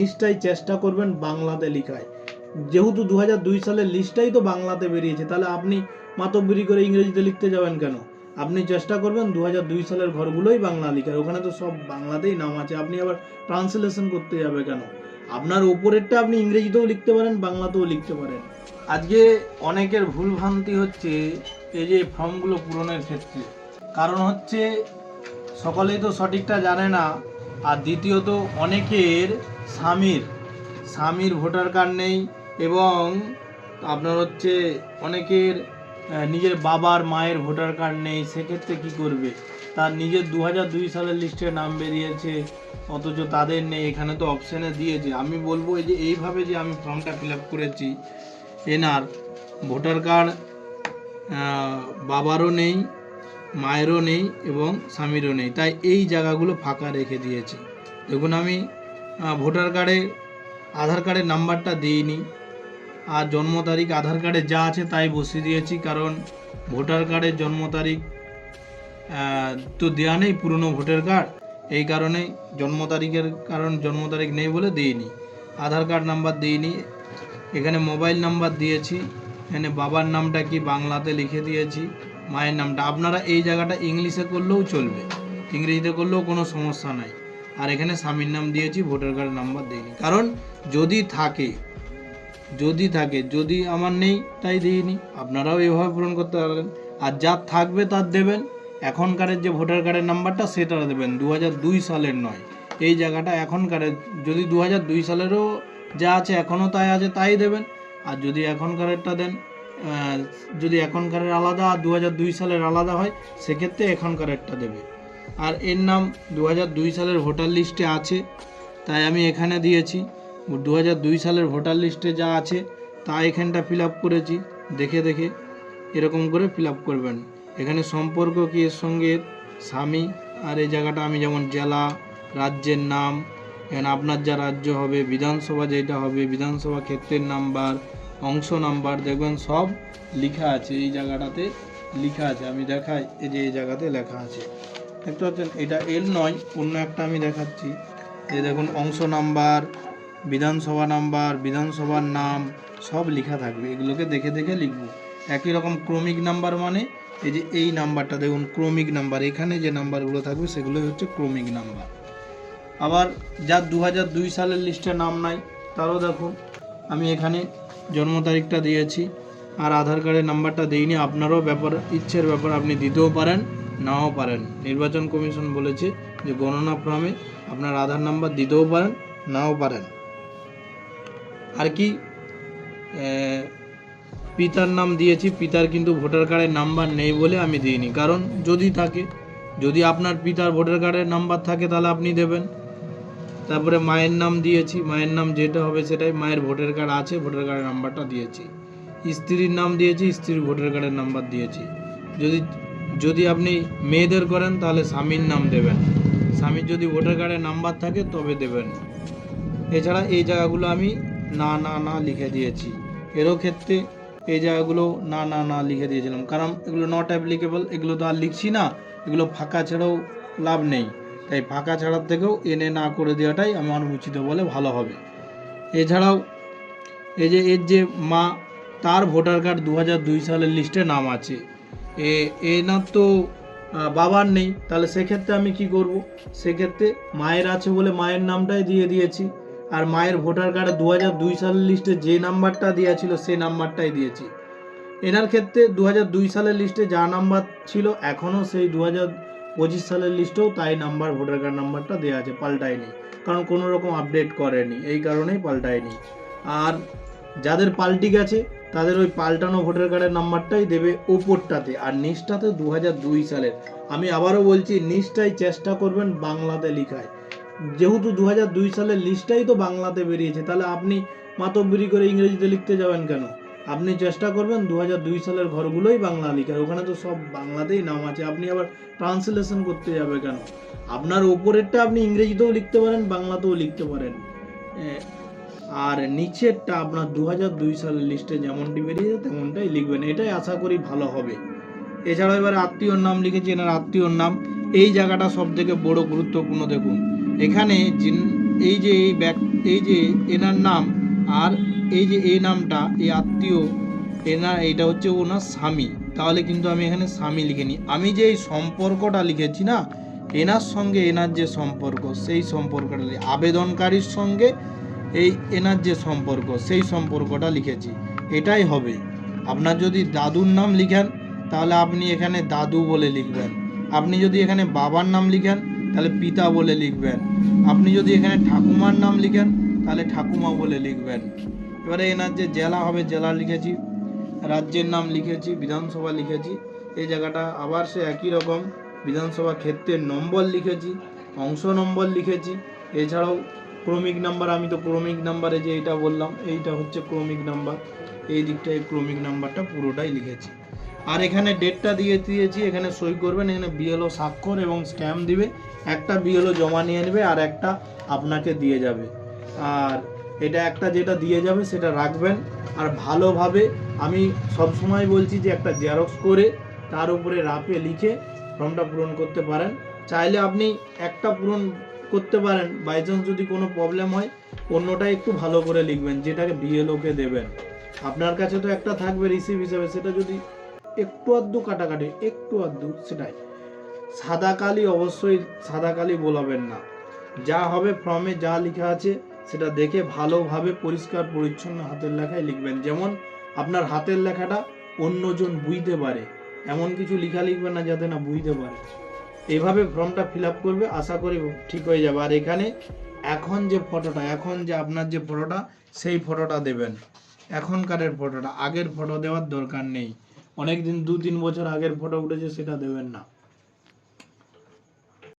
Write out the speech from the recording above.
লিস্টটাই চেষ্টা করবেন বাংলাতে লিখায়। যেহেতু দু দুই সালের লিস্টটাই তো বাংলাতে বেরিয়েছে, তাহলে আপনি মাতব্বরি করে ইংরেজিতে লিখতে যাবেন কেন? আপনি চেষ্টা করবেন দু দুই সালের ঘরগুলোই বাংলা লিখার, ওখানে তো সব বাংলাতেই নাম আছে, আপনি আবার ট্রান্সলেশন করতে যাবে কেন? আপনার ওপরেরটা আপনি ইংরেজিতেও লিখতে পারেন, বাংলাতেও লিখতে পারেন। আজকে অনেকের ভুলভ্রান্তি হচ্ছে এই যে ফর্মগুলো পূরণের ক্ষেত্রে। কারণ হচ্ছে, সকলেই তো সঠিকটা জানে না, আর দ্বিতীয়ত অনেকের স্বামীর স্বামীর ভোটার কার্ড নেই এবং আপনার হচ্ছে অনেকের নিজের বাবার মায়ের ভোটার কার্ড নেই, সেক্ষেত্রে কি করবে? তার নিজের দু দুই সালের লিস্টে নাম বেরিয়েছে, অথচ তাদের নেই, এখানে তো অপশানে দিয়েছে। আমি বলব এই যে, এইভাবে যে আমি ফর্মটা ফিল আপ করেছি, এনার ভোটার কার্ড বাবারও নেই, মায়েরও নেই এবং স্বামীরও নেই। তাই এই জায়গাগুলো ফাঁকা রেখে দিয়েছে। দেখুন আমি ভোটার কার্ডে, আধার কার্ডের নাম্বারটা দিইনি। আর জন্ম তারিখ, আধার কার্ডে যা আছে তাই বসিয়ে দিয়েছি, কারণ ভোটার কার্ডের জন্ম তারিখ তো দেওয়া নেই পুরনো ভোটার কার্ড। এই কারণে জন্ম তারিখের কারণ জন্ম তারিখ নেই বলে দিইনি। আধার কার্ড নাম্বার দিইনি। এখানে মোবাইল নাম্বার দিয়েছি। এখানে বাবার নামটা কি বাংলাতে লিখে দিয়েছি, মায়ের নামটা। আপনারা এই জায়গাটা ইংলিশে করলেও চলবে। ইংরেজিতে করলেও কোনো সমস্যা নাই। আর এখানে স্বামীর নাম দিয়েছি ভোটার কার্ড নাম্বার দিইনি। কারণ যদি থাকে যদি থাকে, যদি আমার নেই, তাই দিইনি। আপনারাও এভাবে পূরণ করতে পারবেন। আর যার থাকবে তার দেবেন। এখনকারের যে ভোটার কার্ডের নাম্বারটা সেটা দেবেন। দু দুই সালের নয়। এই জায়গাটা এখনকারের যদি দু দুই সালেরও যা আছে, এখনও তাই আছে, তাই দেবেন। আর যদি এখনকারেরটা দেন যদি এখনকারের আলাদা আর দু সালের আলাদা হয়, সেক্ষেত্রে এখনকারেরটা দেবে। আর এর নাম দু সালের ভোটার লিস্টে আছে, তাই আমি এখানে দিয়েছি। দু সালের ভোটার লিস্টে যা আছে, তা এখানটা ফিল করেছি, দেখে দেখে এরকম করে ফিল করবেন। এখানে সম্পর্ক কি, এর সঙ্গে স্বামী, আর এই জায়গাটা আমি যেমন জেলা, রাজ্যের নাম, এখানে আপনার যা রাজ্য হবে, বিধানসভা যেটা হবে, বিধানসভা ক্ষেত্রের নাম্বার, অংশ নাম্বার, দেখবেন সব লেখা আছে, এই জায়গাটাতে লেখা আছে। আমি দেখাই, এই যে এই জায়গাতে লেখা আছে। দেখতে পাচ্ছেন, এটা এল নয়, অন্য একটা আমি দেখাচ্ছি। এই দেখুন, অংশ নাম্বার, বিধানসভা নাম্বার, বিধানসভার নাম, সব লেখা থাকবে। এগুলোকে দেখে দেখে লিখব। একই রকম ক্রমিক নাম্বার মানে এই যে এই নাম্বারটা, দেখুন, ক্রমিক নাম্বার। এখানে যে নাম্বারগুলো থাকবে সেগুলো হচ্ছে ক্রমিক নাম্বার। আবার যার দু দুই সালের লিস্টে নাম নাই, তারও দেখুন, আমি এখানে জন্ম তারিখটা দিয়েছি। আর আধার কার্ডের নাম্বারটা দিইনি, আপনারও ব্যাপার, ইচ্ছের ব্যাপার, আপনি দিতেও পারেন। নাও পারেন। নির্বাচন কমিশন বলেছে যে গণনা ফর্মে আপনার আধার নাম্বার দিতেও পারেন, নাও পারেন। আর কি পিতার নাম দিয়েছি, পিতার কিন্তু ভোটার কার্ডের নাম্বার নেই বলে আমি দিইনি। কারণ যদি থাকে, যদি আপনার পিতার ভোটার কার্ডের নাম্বার থাকে তাহলে আপনি দেবেন। তারপরে মায়ের নাম দিয়েছি, মায়ের নাম যেটা হবে সেটাই মায়ের ভোটার কার্ড আছে, ভোটার কার্ডের নাম্বারটা দিয়েছি। স্ত্রীর নাম দিয়েছি, স্ত্রীর ভোটার কার্ডের নাম্বার দিয়েছি। যদি যদি আপনি মেয়েদের করেন, তাহলে স্বামীর নাম দেবেন। স্বামীর যদি ভোটার কার্ডের নাম্বার থাকে, তবে দেবেন। এছাড়া এই জায়গাগুলো আমি না না না লিখে দিয়েছি। এরও ক্ষেত্রে এই জায়গাগুলো না না না লিখে দিয়েছিলাম। কারণ এগুলো নট অ্যাপ্লিকেবল এগুলো তো আর লিখছি না। এগুলো ফাঁকা ছাড়াও লাভ নেই। তাই ফাঁকা ছাড়ার থেকেও এনে না করে দেওয়াটাই আমার উচিত বলে ভালো হবে। এছাড়াও এই যে, এর যে মা, তার ভোটার কার্ড দু সালের লিস্টে নাম আছে। এ এনার তো বাবার নেই, তাহলে সেক্ষেত্রে আমি কি করব? সেক্ষেত্রে মায়ের আছে বলে মায়ের নামটাই দিয়ে দিয়েছি, আর মায়ের ভোটার কার্ডে দু হাজার দুই সালের লিস্টে যে নাম্বারটা দেওয়া ছিল সেই নাম্বারটাই দিয়েছি। এনার ক্ষেত্রে দু হাজার দুই সালের লিস্টে যা নাম্বার ছিল, এখনও সেই দু হাজার পঁচিশ সালের লিস্টেও তাই নাম্বার, ভোটার কার্ড নাম্বারটা দেওয়া আছে, পাল্টায়নি। কারণ কোনো রকম আপডেট করেনি, এই কারণেই পাল্টায়নি। আর যাদের পাল্টি গেছে, তাদের ওই পাল্টানো ভোটার কার্ডের নাম্বারটাই দেবে ওপরটাতে। আর নিচটাতে দু হাজার দুই সালের। আমি আবারও বলছি নিচটাই চেষ্টা করবেন বাংলাতে লিখায়। যেহেতু দু হাজার দুই সালের লিস্টটাই তো বাংলাতে বেরিয়েছে, তাহলে আপনি মাতব্বরি করে ইংরেজিতে লিখতে যাবেন কেন? আপনি চেষ্টা করবেন দু হাজার দুই সালের ঘরগুলোই বাংলা লিখার। ওখানে তো সব বাংলাতেই নাম আছে। আপনি আবার ট্রান্সলেশন করতে যাবে কেন? আপনার ওপরেরটা আপনি ইংরেজিতেও লিখতে পারেন, বাংলাতেও লিখতে পারেন। আর নিচেরটা আপনার দু সালের লিস্টে যেমনটি বেরিয়েছে, তেমনটাই লিখবেন। এটাই আশা করি ভালো হবে। এছাড়াও এবার আত্মীয়র নাম লিখেছি, এনার আত্মীয়র নাম। এই জায়গাটা সব থেকে বড় গুরুত্বপূর্ণ দেখুন। এখানে এই যে এই ব্যাক, এই যে এনার নাম আর এই যে এই নামটা, এই আত্মীয়, এনার, এইটা হচ্ছে ওনার স্বামী। তাহলে কিন্তু আমি এখানে স্বামী লিখে নিই আমি যে এই সম্পর্কটা লিখেছি না, এনার সঙ্গে এনার যে সম্পর্ক, সেই সম্পর্কটা আবেদনকারীর সঙ্গে এই এনার যে সম্পর্ক, সেই সম্পর্কটা লিখেছি। এটাই হবে। আপনার যদি দাদুর নাম লিখেন, তাহলে আপনি এখানে দাদু বলে লিখবেন। আপনি যদি এখানে বাবার নাম লিখেন, তাহলে পিতা বলে লিখবেন। আপনি যদি এখানে ঠাকুমার নাম লিখেন, তাহলে ঠাকুমা বলে লিখবেন। এবারে এনার যে জেলা হবে, জেলা লিখেছি, রাজ্যের নাম লিখেছি, বিধানসভা লিখেছি। এই জায়গাটা আবার সে একই রকম। বিধানসভা ক্ষেত্রের নম্বর লিখেছি, অংশ নম্বর লিখেছি। এছাড়াও ক্রমিক নাম্বার, আমি তো ক্রমিক নাম্বারে যে এইটা বললাম, এইটা হচ্ছে ক্রমিক নাম্বার। এই দিকটায় ক্রমিক নাম্বারটা পুরোটাই লিখেছি। আর এখানে ডেটটা দিয়ে দিয়েছি, এখানে সই করবেন, এখানে বিএলও স্বাক্ষর এবং স্ট্যাম্প দিবে। একটা বিএলও জমা নিয়ে নেবে আর একটা আপনাকে দিয়ে যাবে। আর এটা একটা যেটা দিয়ে যাবে সেটা রাখবেন। আর ভালোভাবে আমি সব সময় বলছি যে একটা জেরক্স করে তার উপরে রাপে লিখে ফর্মটা পূরণ করতে পারেন। চাইলে আপনি একটা পূরণ করতে পারেন বাই চান্স যদি কোনো প্রবলেম হয়, অন্যটা একটু ভালো করে লিখবেন, যেটাকে বিএলওকে দেবেন। আপনার কাছে তো একটা থাকবে রিসিভ হিসেবে, সেটা যদি একটু আধটু কাটাকাটি, একটু আধটু সেটাই। সাদা কালি অবশ্যই সাদা কালি বলাবেন না। যা হবে ফর্মে যা লেখা আছে, সেটা দেখে ভালোভাবে পরিষ্কার পরিচ্ছন্ন হাতের লেখায় লিখবেন। যেমন আপনার হাতের লেখাটা অন্যজন বুঝতে পারে, এমন কিছু লেখা লিখবেন না যাতে না বুঝতে পারে। এইভাবে ফর্মটা ফিল আপ করবে, আশা করি ঠিক হয়ে যাবে। আর এখানে এখন যে ফটোটা এখন যে আপনার যে ফটোটা সেই ফটোটা দেবেন। এখনকারের ফটোটা আগের ফটো দেওয়ার দরকার নেই। অনেক দিন দু তিন বছর আগের ফটো উঠেছে, সেটা দেবেন না।